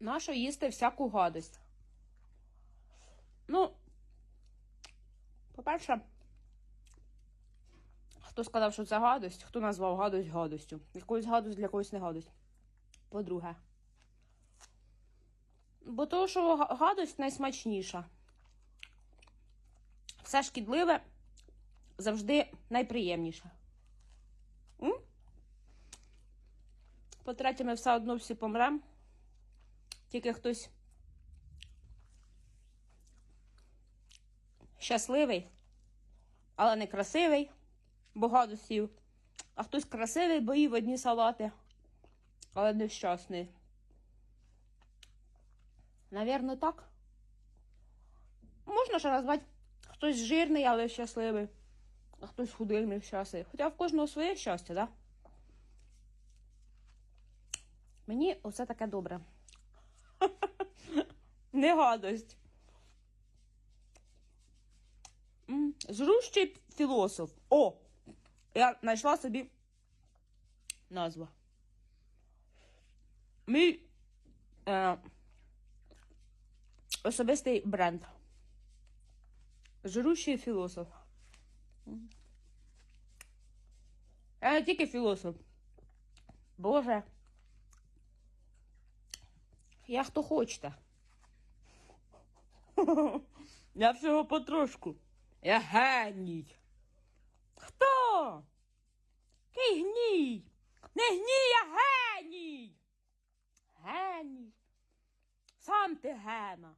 Нащо їсти всяку гадость? Ну, по-перше, хто сказав, що це гадость, хто назвав гадость гадостю. Якусь гадость для когось не гадость. По-друге. Бо то, що гадость найсмачніша. Все шкідливе завжди найприємніше. По-третє, ми все одно всі помремо. Тільки хтось щасливий, але не красивий, бо гадостів. А хтось красивий, бо їв одні салати, але нещасний. Навірно, так. Можна ще назвати хтось жирний, але щасливий, а хтось худий, нещасний. Хоча в кожного своє щастя, так? Да? Мені оце таке добре. Не гадость. М, Зрущий філософ. О! Я знайшла собі назву. Мій е, особистий бренд. Жрущий філософ. Я не тільки філософ. Боже. Я хто хочете. Я всього потрошку. Я геній. Хто? Який гній? Не гній, я геній. Геній. Сам ти. Гена.